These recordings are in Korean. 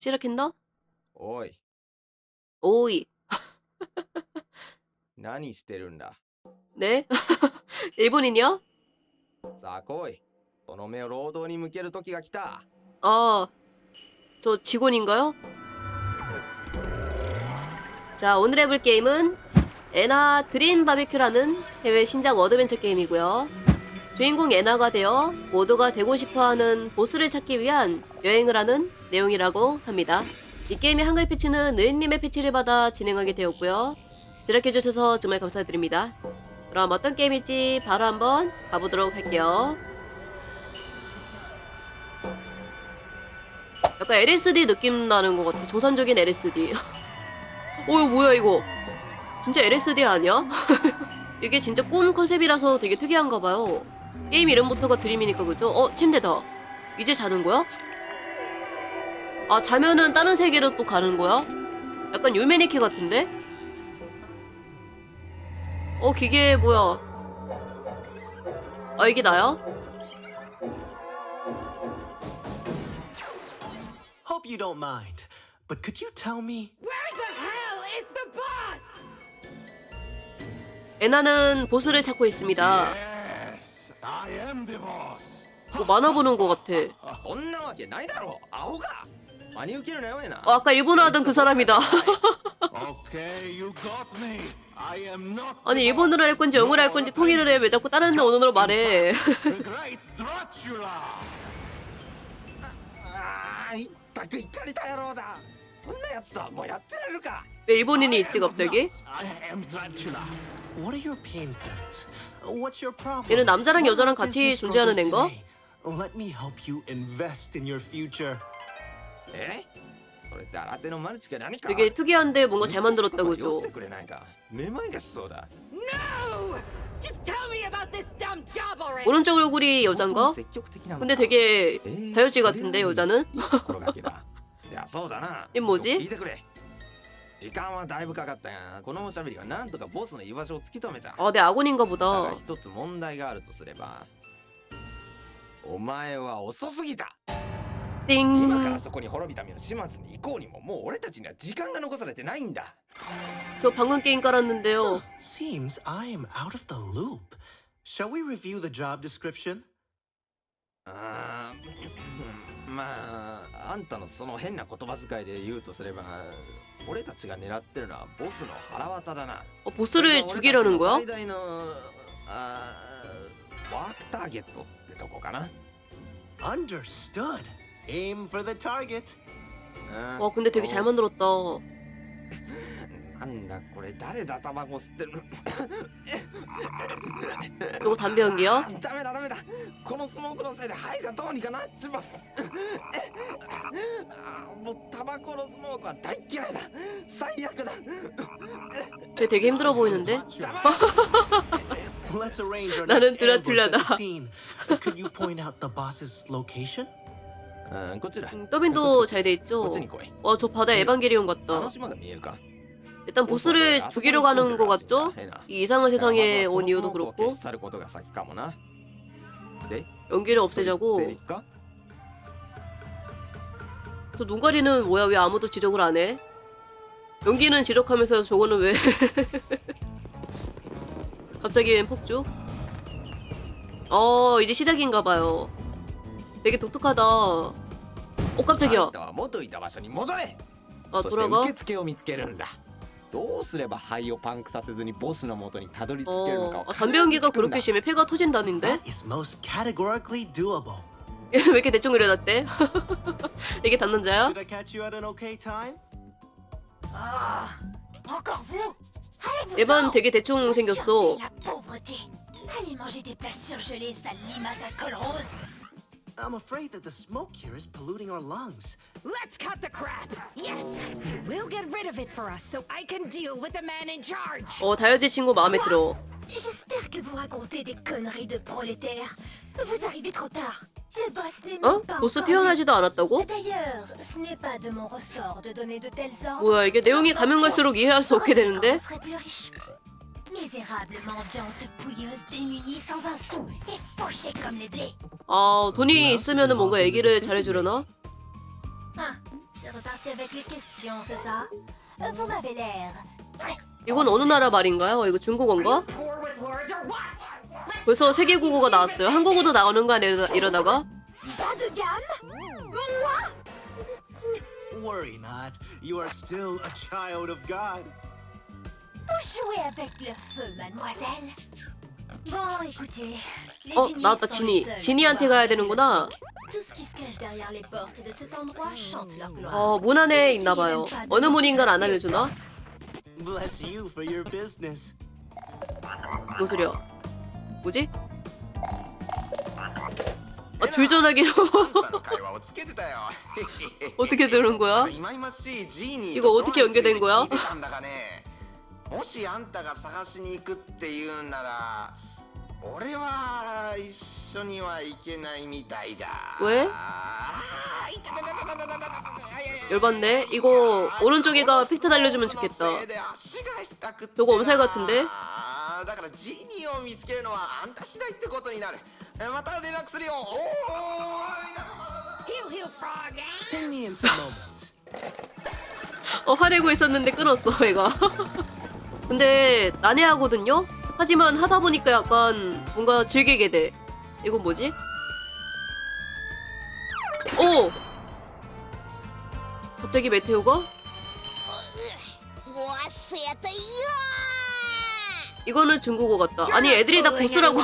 시작했나? おい、 오이. 何してるんだ 네? 일본인이요? さあ来い。その目を労働に向ける時が来た。 아, 저 직원인가요? 자, 오늘 해볼 게임은 에나 드림 바비큐라는 해외 신작 어드벤처 게임이고요. 주인공 에나가 되어 모두가 되고 싶어하는 보스를 찾기 위한 여행을 하는 내용이라고 합니다. 이 게임의 한글 패치는 느인님의 패치를 받아 진행하게 되었고요. 지락해주셔서 정말 감사드립니다. 그럼 어떤 게임일지 바로 한번 가보도록 할게요. 약간 LSD 느낌 나는 것 같아. 조선적인 LSD. 어, 이거 뭐야, 이거? 진짜 LSD 아니야? 이게 진짜 꿈 컨셉이라서 되게 특이한가 봐요. 게임 이름부터가 드림이니까, 그죠? 어, 침대다. 이제 자는 거야? 아, 자면은 다른 세계로 또 가는 거야? 약간 유메니키 같은데? 어, 기계 뭐야? 아, 이게 나야? Hope you don't mind, but could you tell me? Where the hell is the boss? 에나는 보스를 찾고 있습니다. Yes, I am the boss. 뭐 만화 보는 것 같아. こんなわけないだろう、アホが。 많이 웃기는 애와이나. 어, 아까 일본어 하던 그 사람이다. Okay, you got me. I am not. 아니 일본어를 할 건지 영어를 할 건지 통일을 해 왜 자꾸 다른 언어로 말해? The great Dracula. 아, 이따 그 이칼리타 야로다. 혼나 야츠다. 뭐 야트라루가. 왜 일본인이 있지 갑자기? I am Dracula. What are your pain points? What's your problem? 얘는 남자랑 여자랑 같이 존재하는 앤가? Let me help you invest in your future. えそれって新手のマルチか何か 되게 특이한데 뭔가 잘 만들었다 寄 그죠? せてくれないか。めまいがしそうだ。 No! Just tell me about this dumb job already! 오른쪽 얼굴이 여잔가? 積極的なのか 근데 되게 えー 다혈질 같은데 여자는? いい心がけだ。いや、そうだな。え文字聞いてくれ。時間はだいぶかかったが、このおしゃべりはなんとかボスの居場所を突き止めた。 아, 내 아군인가 だが 보다. 一つ問題があるとすれば、お前は遅すぎた。 今から 띵. そこに滅びた身の始末に行こうにも、もう俺たちには時間が残されてないんだ。 저 방금 게임 깔았는데요. Seems I am out of the loop. Shall we review the job description? あーうんまあ、あんたのその変な言葉遣いで言うとすれば、俺たちが狙ってるのはボスの腹渡だな。 어, 보스를 죽이려는 거야? 最大のあーワークターゲットってとこかな。 Understood. Aim for the target. 아, 와 근데 되게 잘 만들었다. なんだこれ誰だ卵吸ってるの 요거 담배 연기요? あダメだダメだこのスモークのせいで肺がどうにかなっちまう あもうタバコのスモークは大嫌いだ最悪だ쟤 되게 힘들어 보이는데? Let's arrange our 나는 next ambush at 드라큘라다. the scene. But Could you point out the boss's location? うんこっちだ 음, 더빙도 잘 돼 こっ 있죠? ちに来い 와, 저 바다 에반게리온 あ 같다. の島が見えるか 일단 보스를 죽이러 가는 거 같죠? 이 이상한 세상에 온 이유도 그렇고 消し去ることが先かもな 연기를 없애자고 成立か 저 눈가리는 뭐야 왜 아무도 지적을 안 해? 연기는 지적하면서 저거는 왜 갑자기 웬 폭죽? 어 이제 시작인가 봐요 되게 독특하다 어 あ 깜짝이야 んたは元いた場所に戻れ 아 そして 돌아가 受付を見つけるんだどうすれば肺をパンクさせずにボスの元にたどり着けるのか 어 を 아, 담배 연기가 그렇게 심해 폐가 터진다는데? That is most categorically doable. 얘는 왜 이렇게 대충 그려놨대? 이게 담남자야? Did I catch you at an okay time? Ah, encore vous Allez, vous 에반 en 되게 대충 생겼어 La pauvreté Allez manger des plats surgelés, sale limace à col rose I'm afraid that the smoke here is polluting our lungs. Let's cut the crap! Yes! We'll get rid of it for us so I can deal with the man in charge! 어 다혈질 친구 마음에 들어 J'espère que vous racontez des conneries de prolétaires. Vous arrivez trop tard. Le boss n'est 어? même pas 보스 encore 태어나지도 않았다고? D'ailleurs, ce n'est pas de mon ressort de donner de tels ordres. 뭐야 이게 내용이 가면 갈수록 이해할 수 없게 되는데? Misérable mendiante pouilleuse démunie sans un sou et pochée comme les blés. 아 돈이 있으면은 뭔가 얘기를 잘해주려나? Ah, c'est reparti avec les questions, c'est ça Euh, Vous m'avez l'air 이건 어느 나라 말인가요? 이거 중국어인가? Poor with words or what? 벌써 세계 국어가 나왔어요. 한국어도 나오는 거 아니야 이러다가? bas de gamme Moi Worry not. You are still a child of God. Vous jouez avec le feu, mademoiselle Bon, écoutez, les 어 genies 나왔다 sont 지니. les seuls 지니한테 가야 되는구나. Tout ce qui se cache derrière les portes de cet endroit chante leur gloire. 어 문 안에 있나 봐요. 어느 문인 건 안 알려주나? Bless you for your business. 뭔 소리야? 뭐지? 아 줄전화기로 会話をつけてたよ 어떻게 들은 거야? 忌々しいジーニー 이거어떻게연결된거야 聞いてたんだがね もしあんたが探しに行くっていうんなら俺は一緒には行けないみたいだ 왜? 열받네. 이거 오른쪽에가 팩트 달려주면 좋겠다. 저거 엄살 같은데? だからジニーを見つけるのはあんた次第ってことになるまた連絡するよおーい Hill Hill Frog Penny in some moments 어 화내고 있었는데 끊었어 얘가 근데 난해하거든요. 하지만 하다 보니까 약간 뭔가 즐기게 돼. 이건 뭐지? 오! 갑자기 메테오가? 이거는 중국어 같다. 아니 애들이 다 보스라고.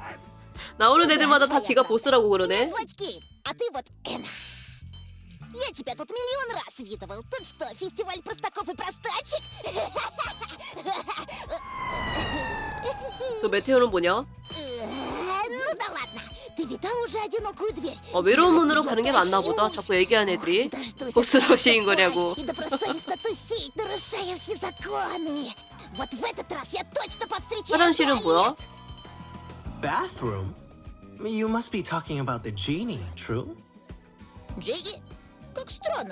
나오는 애들마다 다 지가 보스라고 그러네. Я тебя тут миллион раз видывал. Тут что, фестиваль простаков и простачек? 저 메테오는 뭐냐? Э, Ну да ладно, ты видал уже одинокую дверь? 어, 외로운 문으로 가는 게 맞나 보다. 자꾸 얘기하는 애들이. 보스로 시인 거냐고. И добросовестно тусить, нарушая все законы. Вот в этот раз я точно повстречаю 화장실은 뭐야? туалет. Bathroom? You must be talking about the genie, true? Джеги, как странно. ты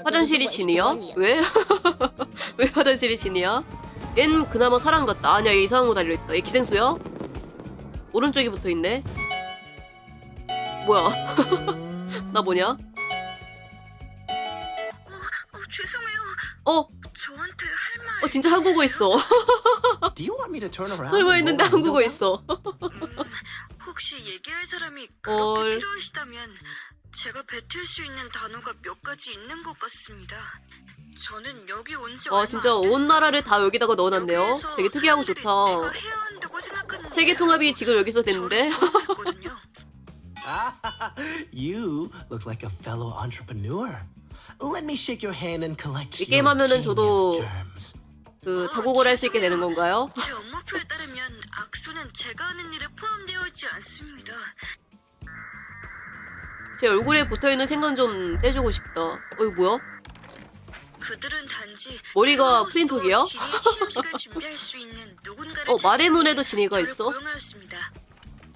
화장실이 진이야? 왜? 왜 화장실이 진이야? 얜 그나마 사람 같다. 아니야, 얘 이상한 거 달려있다. 얘 기생수야? 오른쪽에 붙어 있네. 뭐야? 나 뭐냐? 어, 죄송해요. 어, 저한테 할 말. 어 진짜 한국어 있어. 설마 했는데 한국어 있어. 음, 혹시 얘기할 사람이 그렇게 필요하시다면 제가 뱉을 수 있는 단어가 몇 가지 있는 것 같습니다. 저는 여기 온지 와, 진짜 온 나라를 다 여기다가 넣어놨네요. 되게 특이하고 좋다. 세계 통합이 지금 여기서 됐는데? you look like a fellow entrepreneur. Let me shake your hand and collect 이 게임 하면은 저도. 그 다국어를 할 수 있게 되는 건가요? 제 얼굴에 붙어있는 생선 좀 떼주고 싶다. 어, 이거 뭐야? 그들은 단지 머리가 수 있는 누군가를 어, 마레문에도 찾기 진이가 있어?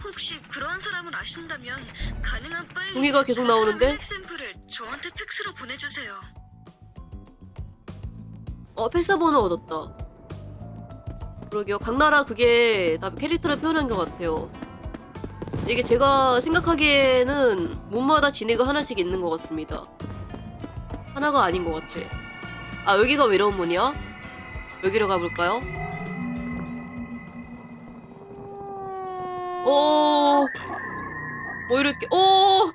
혹시 그런 사람을 아신다면 가능한 빨리 종이가 계속 나오는데? 샘플을 저한테 팩스로 보내주세요. 어, 패스 번호 얻었다. 그러게요. 각 나라 그게 다 캐릭터를 표현한 것 같아요. 이게 제가 생각하기에는 문마다 진해가 하나씩 있는 것 같습니다. 하나가 아닌 것 같아. 아, 여기가 외로운 문이야? 여기로 가볼까요? 오, 뭐 이렇게, 오,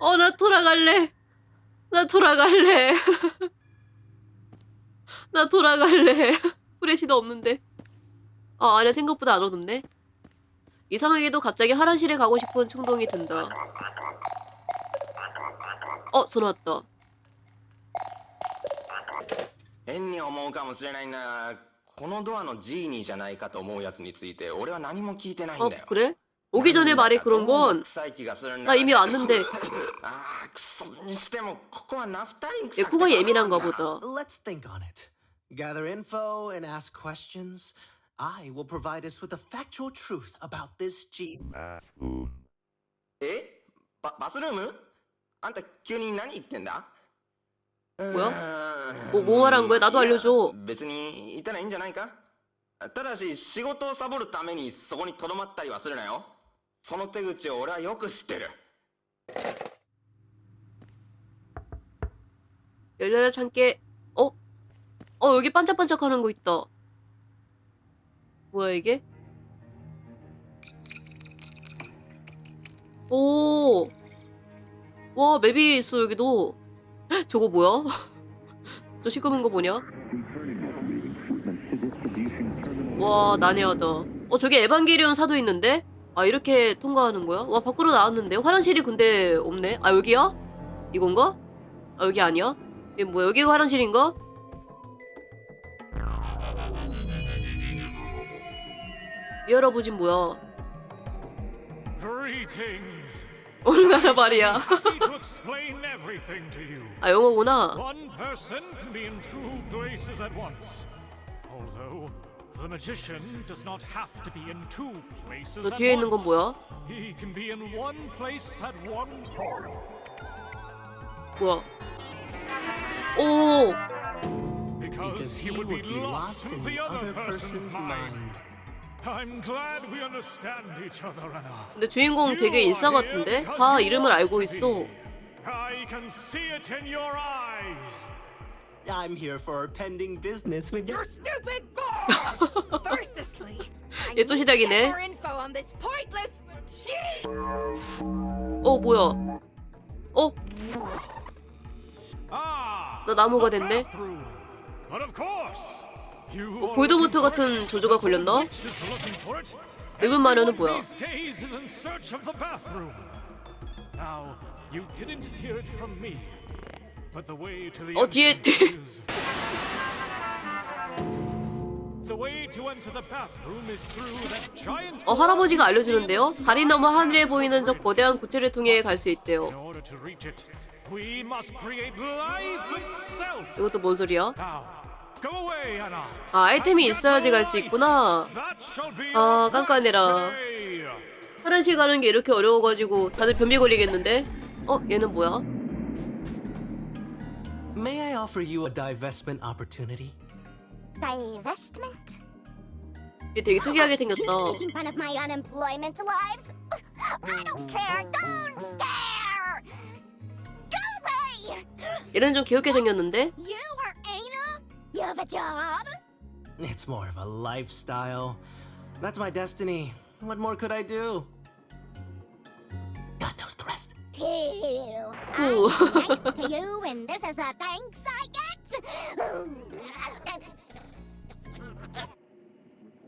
어, 나 돌아갈래. 나 돌아갈래. 나 돌아갈래. 후레쉬도 없는데. 아, 아니야. 생각보다 안 오던데. 이상하게도 갑자기 화장실에 가고 싶은 충동이 든다. 어, 전화 왔다. 変に思うかもしれないなこのドアのジーニーじゃないかと思うやつについて俺は何も聞いてないん 어, だよ 그래? 오기 전에 말해 그런 건, 臭い気がするんだ 나 이미 왔는데, あーくそにしてもここはナフタリン 얘 臭くて 코가 예민한가 困るんだ 보다. Let's think on it. Gather info and ask questions. I will provide us with the factual truth about this genie. えババスルームあんた急に何言ってんだ 뭐야? うー 뭐, ん 뭐 말한 거야? 나도 いや 알려줘. 別にいたらいいんじゃないかただし仕事をサボるためにそこにとどまったりはするなよその手口を俺はよく知ってる 열려라 참깨. 어? 어, 여기 반짝반짝하는 거 있다. 뭐야, 이게? 오! 와, 맵이 있어, 여기도. 헉, 저거 뭐야? 저 시커먼 거 뭐냐? 와, 난해하다. 어, 저기 에반게리온 사도 있는데? 아, 이렇게 통과하는 거야? 와, 밖으로 나왔는데? 화장실이 근데 없네? 아, 여기야? 이건가? 아, 여기 아니야? 이게 뭐야? 여기가 화장실인가? 이 할아버진 뭐야? Greetings. 어느 나라 말이야? 아, 영어구나. At 뒤에 있는 건. 뭐야? 뭐야? 오! Because he would be lost in the other person's mind. 근데 주인공 되게 인싸 같은데? 다 이름을 알고 있어. I can see it in your eyes. I'm here for pending business with your stupid boss! Firstly, I 얘또 need to get 시작이네. more info on this pointless shit! 어, 뭐야? 어? Ah, 나 나무가 됐네. But of course, 어, are 볼드모트 같은. 조조가 걸렸나? 늙은 마녀는 뭐야? 어, 뒤에- 어, 할아버지가 알려주는데요. 다리 너머 하늘에 보이는 저 거대한 구체를 통해 갈 수 있대요. 이것도 뭔 소리야? Now, go away, Anna. 아, 아이템이 있어야지 갈 수 있구나. 아, 깐깐해라. 화장실 가는 게 이렇게 어려워가지고 다들 변비 걸리겠는데? 어, 얘는 뭐야? May I offer you a divestment opportunity? Divestment? 얘 되게 특이하게 생겼다. Making fun of my unemployment lives? I don't care. Don't care. Go away. 얘는 좀 귀엽게 생겼는데? You. You have a job. It's more of a lifestyle. That's my destiny. What more could I do? God knows the rest. Ew. Ooh. I'm nice to you, and this is the thanks I get.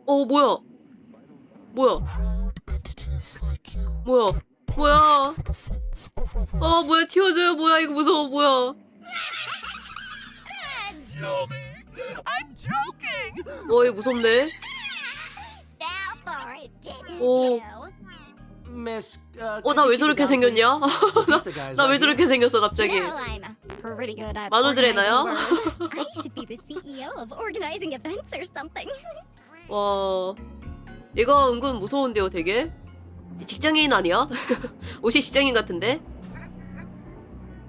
어, 뭐야? 뭐야? 뭐야? 뭐야? 아, 뭐야? 치워줘요. 뭐야? 이거 무서워. 뭐야? 어, 이거 무섭네. For it, didn't Oh. you? Miss, uh, 어, 나 왜 저렇게 생겼냐? 나 왜 저렇게. 생겼어, 갑자기? Well, I'm pretty good at 만우절에나요? organizing words. I should be the CEO of organizing events or something. 와, 얘가 은근 무서운데요, 되게? 직장인 아니야? 옷이 직장인 같은데?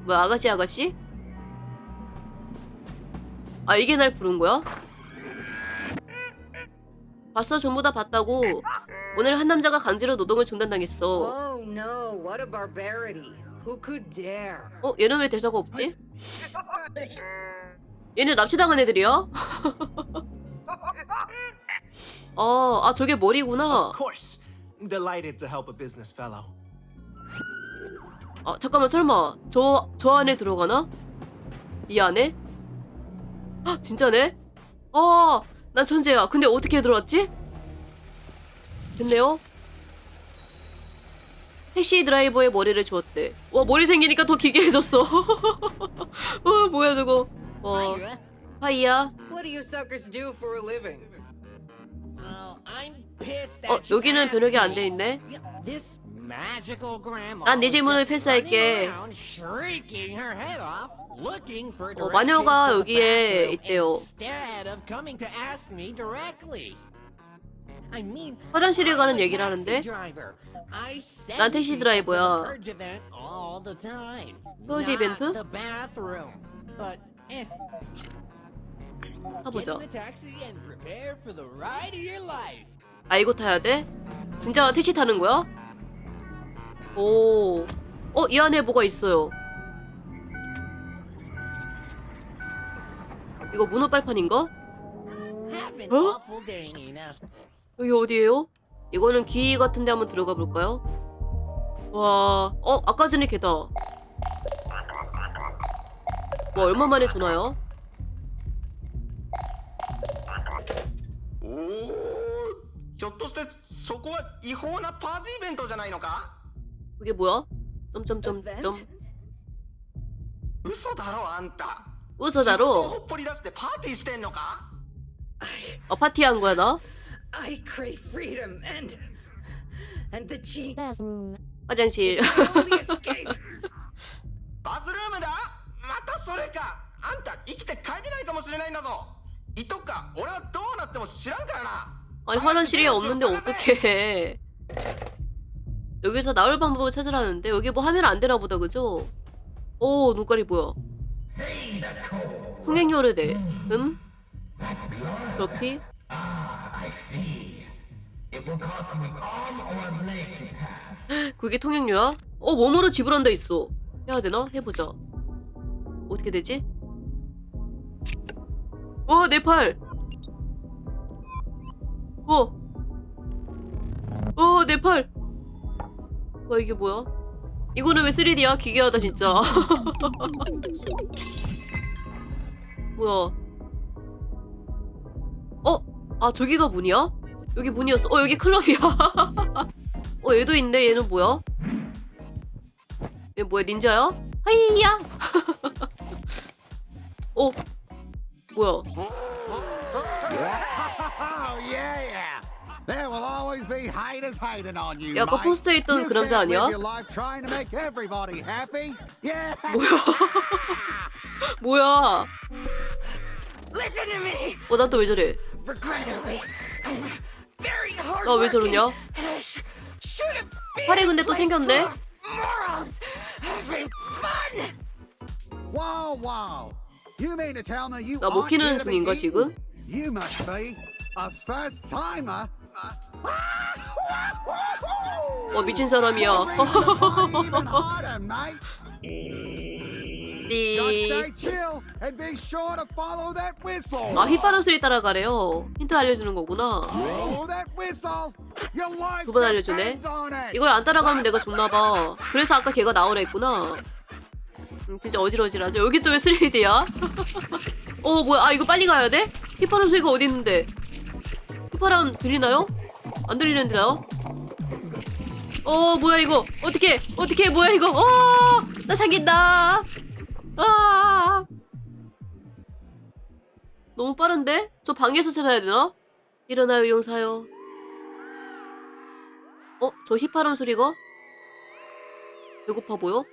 뭐야, 아가씨, 아가씨? 아, 이게 날 부른 거야? 봤어, 전부 다 봤다고. 오늘 한 남자가 강제로 노동을 중단당했어. Oh no, what a barbarity. Who could dare? 어, 얘는 왜 대사가 없지? 얘네 납치당한 애들이야? 아, 아, 저게 머리구나. Of course. Delighted to help a business fellow. 아, 잠깐만, 설마, 저, 저 안에 들어가나? 이 안에? 헉, 진짜네? 아, 난 천재야. 근데 어떻게 들어왔지? 됐네요. 택시 드라이버의 머리를 주었대. 와, 머리 생기니까 더 기괴해졌어. 와, 뭐야, 저거. 와, 하이야. 어, 여기는 변형이 안 돼 있네. 난 네 질문을 패스할게. 어, 마녀가 여기에 있대요. 화장실에 가는 얘기를 하는데 난 택시 드라이버야. 휴지 이벤트? 타보자. 아 이거 타야 돼? 진짜 택시 타는 거야? 오. 어, 이 안에 뭐가 있어요. 이거 문어 빨판인가? 어? 여기 어디예요? 이거는 기 같은데 한번 들어가 볼까요? 와, 어 아까 전에 걔다. 뭐 얼마 만에 전화요? おおひょっとしてそこは違法なパーティーイベントじゃないのか 그게 뭐야? 점점점점 Event? 嘘だろあんた 웃어다로 ほっぽり出してパーティーしてんのか 어 파티한 거야 나? I crave freedom and and the cheap 화장실. only escape. バスルームだまたそれかあんた生きて帰れないかもしれないんだぞいとくか俺はどうなっても知らんからな 아니 화장실이 없는데 어떡해 여기서 나올 방법을 찾으라는데 여기 뭐 하면 안 되나 보다 그죠? 오 눈깔이 뭐야 흥행요르대 음? 더피? 그게 통행료야? 어 몸으로 지불한다 있어 해야 되나? 해보자 어떻게 되지? 어 내 팔! 어! 어, 내 팔! 와, 이게 뭐야? 이거는 왜 3D야? 기괴하다, 진짜. 뭐야? 어? 아, 저기가 문이야? 여기 문이었어. 어, 여기 클럽이야. 어, 얘도 있네. 얘는 뭐야? 얘 뭐야, 닌자야? 하이야! 어? 뭐야? Oh yeah. There will always be haters hating on you. 야, 아까 mate. 포스터에 있던 You 그 남자 can't 아니야? live your life trying to make everybody happy. Yeah. 뭐야? Listen to me. 어, 난 또 왜 저래? Regrettably, I'm very hard. 나왜 저러냐? And I sh- should have been 팔이 a 근데 또 생겼네? full of Morons having fun. Wow, wow. You mean to tell me you 나 aren't 먹히는 here to be 중인가, eaten? 지금? You must be a first timer. 어, 미친 사람이야. whistle. 아, 휘파람 소리 따라가래요. 힌트 알려주는 거구나. 두 번 알려주네. 이걸 안 따라가면 내가 죽나봐. 그래서 아까 걔가 나오라 했구나. 음, 진짜 어질어질하죠. 여기 또 왜 3D야? 어, 뭐야. 아, 이거 빨리 가야 돼? 휘파람 소리가 어디 있는데? 휘파람 들리나요? 안 들리는데요? 어, 뭐야, 이거. 어떻게, 어떻게, 뭐야, 이거. 어, 나 잠긴다. 아. 너무 빠른데? 저 방에서 찾아야 되나? 일어나요, 용사요. 어? 저 휘파람 소리가? 배고파 보여?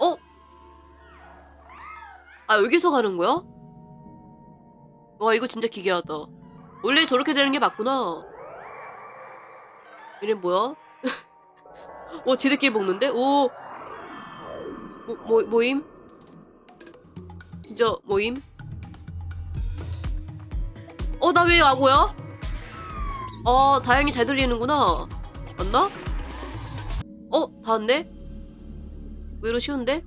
어? 아 여기서 가는 거야? 와 이거 진짜 기괴하다 원래 저렇게 되는 게 맞구나 얘네 뭐야? 어 지들끼리 먹는데? 오 뭐, 뭐, 모임? 진짜 모임? 어 나왜 악어야? 아, 다행히 잘 들리는구나. 맞나? 어, 다 왔네? 왜 이러 쉬운데?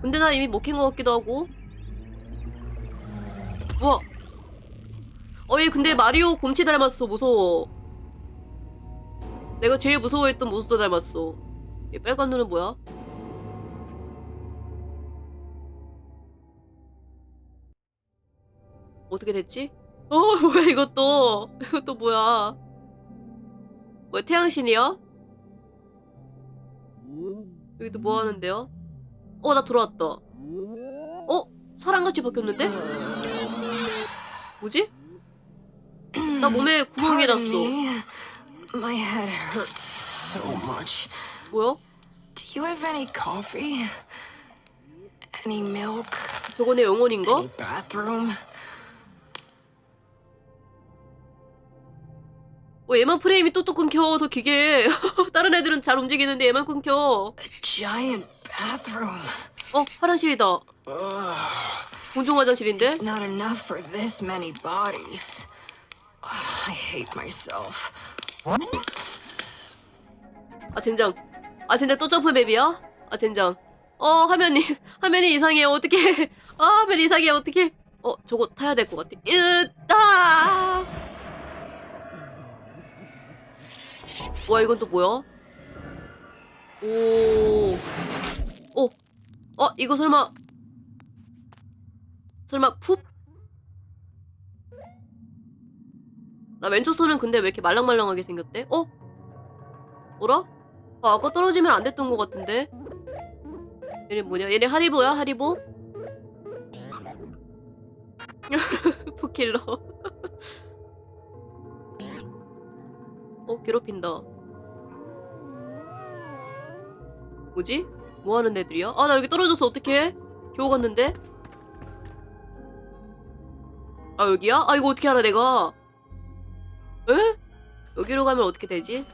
근데 나 이미 먹힌 것 같기도 하고. 우와. 어, 얘 근데 마리오 곰치 닮았어. 무서워. 내가 제일 무서워했던 몬스터 닮았어. 얘 빨간 눈은 뭐야? 어떻게 됐지? 어, 뭐야, 이것도. 이것도 뭐야. 뭐야, 태양신이야? 여기 또뭐 하는데요? 어, 나 돌아왔다. 어? 사람같이 바뀌었는데? 뭐지? 나 몸에 구멍이 났어. My head hurts so much. 뭐야? Do you have any coffee? Any milk? 저거 내 영혼인가? Any bathroom? 어, 얘만 프레임이 뚝뚝 끊겨. 더 기게. 다른 애들은 잘 움직이는데 얘만 끊겨. Giant bathroom. 어, 화장실이다. Ugh. 공중 화장실인데? It's not enough for this many bodies. I hate myself. 아 젠장. 아 젠장 또 점프 맵이야? 아 젠장. 어 화면이 화면이 이상해. 어떻게 아 화면 이상해. 어떻게 어 저거 타야 될 것 같아. 으따! 와 이건 또 뭐야? 오 어. 어, 이거 설마. 설마 푹? 나 왼쪽 손은 근데 왜 이렇게 말랑말랑하게 생겼대? 어? 뭐라? 아, 아까 떨어지면 안 됐던 것 같은데? 얘네 뭐냐? 얘네 하리보야? 하리보? 푸킬러 어? 괴롭힌다 뭐지? 뭐 하는 애들이야? 아, 나 여기 떨어져서 어떡해? 겨우 갔는데? 아, 여기야? 아, 이거 어떻게 알아, 내가? 에? 여기로 가면 어떻게 되지?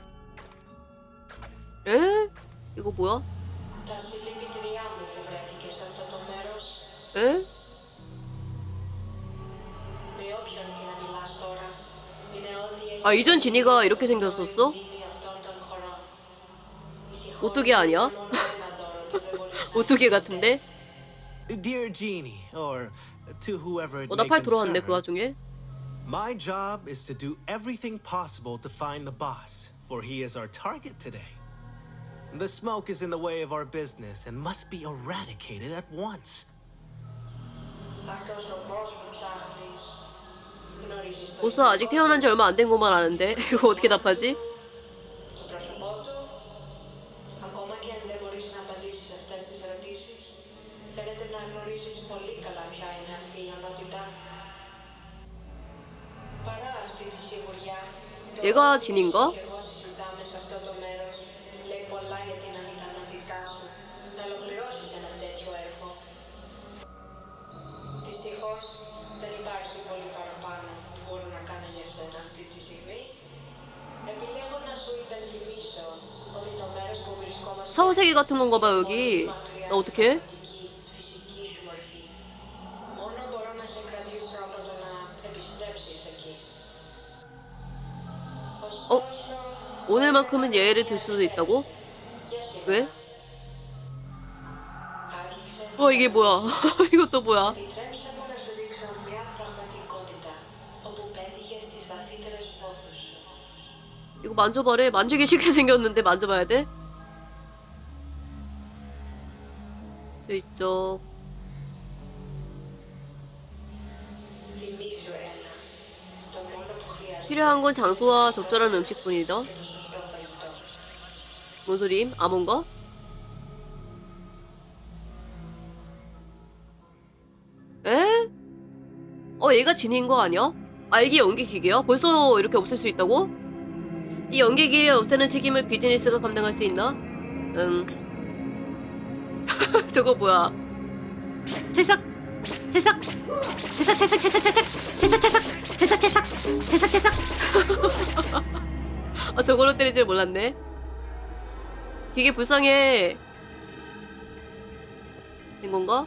에? 이거 뭐야? 에? 아, 이전 진이가 이렇게 생겼었어? 오뚜기 아니야? 오뚜기 같은데? 어, 나 팔 돌아왔네, 그 와중에. my job is to do everything possible to find the boss, for he is our target today. The smoke is in the way of our business and must be eradicated at once. 보스 아직 태어난 지 얼마 안 된 것만 아는데 이거 어떻게 답하지? 내가 지닌 거? 사후세계 같은 건가 봐 여기 나 어떡해? 오늘만큼은 예외를 들 수도 있다고? 왜? 어 이게 뭐야? 이것도 뭐야? 이거 만져봐래. 만지기 쉽게 생겼는데 만져봐야 돼? 저 있죠 필요한 건 장소와 적절한 음식뿐이다. 뭔 소림? 아몬가? 에? 어 얘가 진인 거 아니야? 아 이게 연기 기계야? 벌써 이렇게 없앨 수 있다고? 이 연기 기계 없애는 책임을 비즈니스가 감당할 수 있나? 응 저거 뭐야 채삭 채삭 채삭 채삭 채삭 채삭 채삭 채삭 채삭 채삭 채삭 채삭 아 저걸로 때릴 줄 몰랐네 기계 불쌍해 된 건가?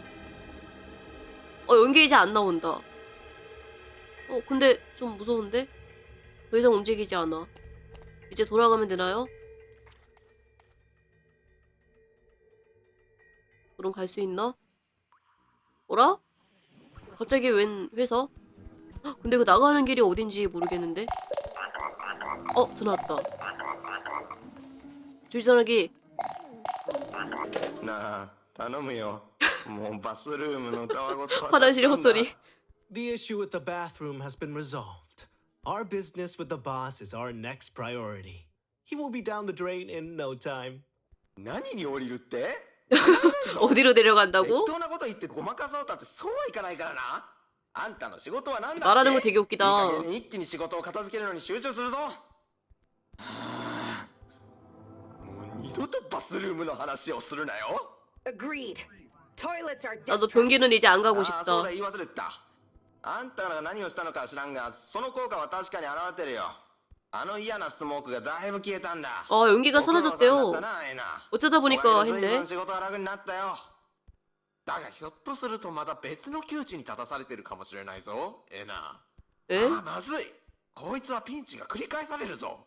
어 연기 이제 안 나온다 어 근데 좀 무서운데? 더 이상 움직이지 않아 이제 돌아가면 되나요? 그럼 갈 수 있나? 뭐라? 갑자기 웬 회사? 헉, 근데 그 나가는 길이 어딘지 모르겠는데? 어 전화 왔다 주전화기 なあ頼むよもうバスルームのドアごと 화장실에 헛소리 The issue with the bathroom has been resolved. Our business with the boss is our next priority. He will be down the drain in no time. 何に降りるって 어디로 適 데려간다고? 当なこと言ってごまかそうたってそうはいかないからなあんたの仕事は何だって 말하는 거 되게 いい 웃기다 加減に一気に仕事を片付けるのに集中するぞ はあもう二度とバスルームの話をするなよ Agreed. Toilets are death 나도 traps. 변기는 이제 안 가고 ああそう 싶다 だ言い忘れてたあんたらが何をしたのかは知らんがその効果は確かに現れてるよあの嫌なスモークがだいぶ消えたんだ 아 연기가 ご苦労さんだった 사라졌대요 なエナ 어쩌다 お前 보니까 も随 했네 分仕事が楽になったよだがひょっとするとまた別の窮地に立たされてるかもしれないぞエナ 에? ああまずいこいつはピンチが繰り返されるぞ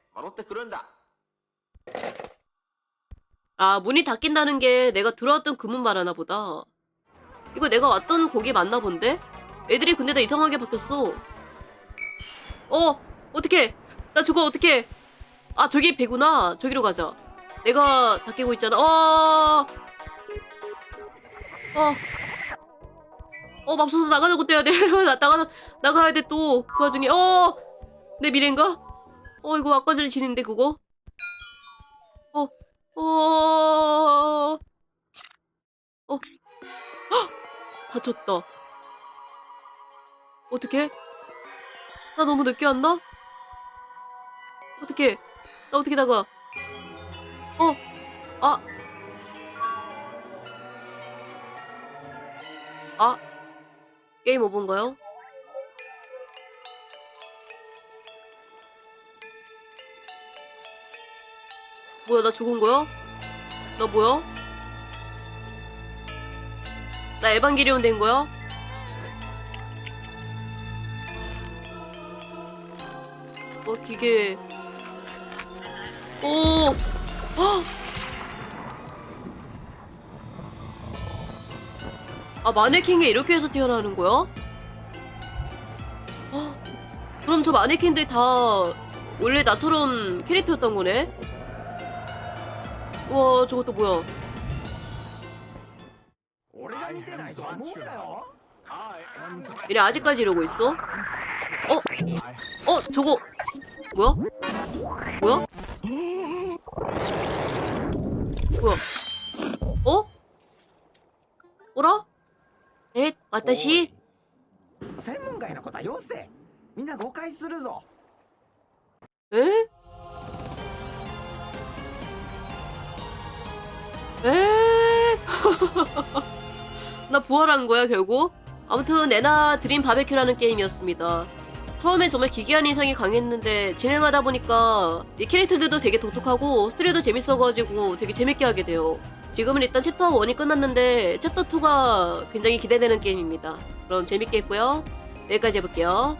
마로테 그런다. 아, 문이 닫힌다는 게 내가 들어왔던 그 문 말하나 보다. 이거 내가 왔던 거기 맞나 본데? 애들이 근데 다 이상하게 바뀌었어. 어, 어떻게? 나 저거 어떻게? 아, 저기 배구나. 저기로 가자. 내가 닫히고 있잖아. 어, 어, 어, 맙소사 나가자고 떼야 돼. 나, 나가, 나가야 돼 또. 그 와중에, 어, 내 미래인가? 어, 이거 아까 전에 지는데, 그거? 어, 어, 어, 헉! 다쳤다. 어떡해? 나 너무 늦게 왔나? 어떡해? 나 어떻게 나가? 어, 아. 아, 게임 오버인가요? 뭐야, 나 죽은 거야? 나 뭐야? 나 에반게리온 된 거야? 어, 기계. 오! 헉! 아, 마네킹이 이렇게 해서 태어나는 거야? 헉, 그럼 저 마네킹들 다 원래 나처럼 캐릭터였던 거네? 우와, 저것도 뭐야? 俺が見てないと思うなよ 얘네 아직까지 이러고 있어? 어? 어? 저거 뭐야? 뭐야? 뭐야? 어? 어라? 에? 私?専門外のことはよせみんな誤解するぞ 에? 에? 나 부활한 거야 결국? 아무튼 에나 드림 바베큐라는 게임이었습니다. 처음엔 정말 기괴한 인상이 강했는데 진행하다 보니까 이 캐릭터들도 되게 독특하고 스토리도 재밌어가지고 되게 재밌게 하게 돼요. 지금은 일단 챕터 1이 끝났는데 챕터 2가 굉장히 기대되는 게임입니다. 그럼 재밌게 했고요. 여기까지 해볼게요.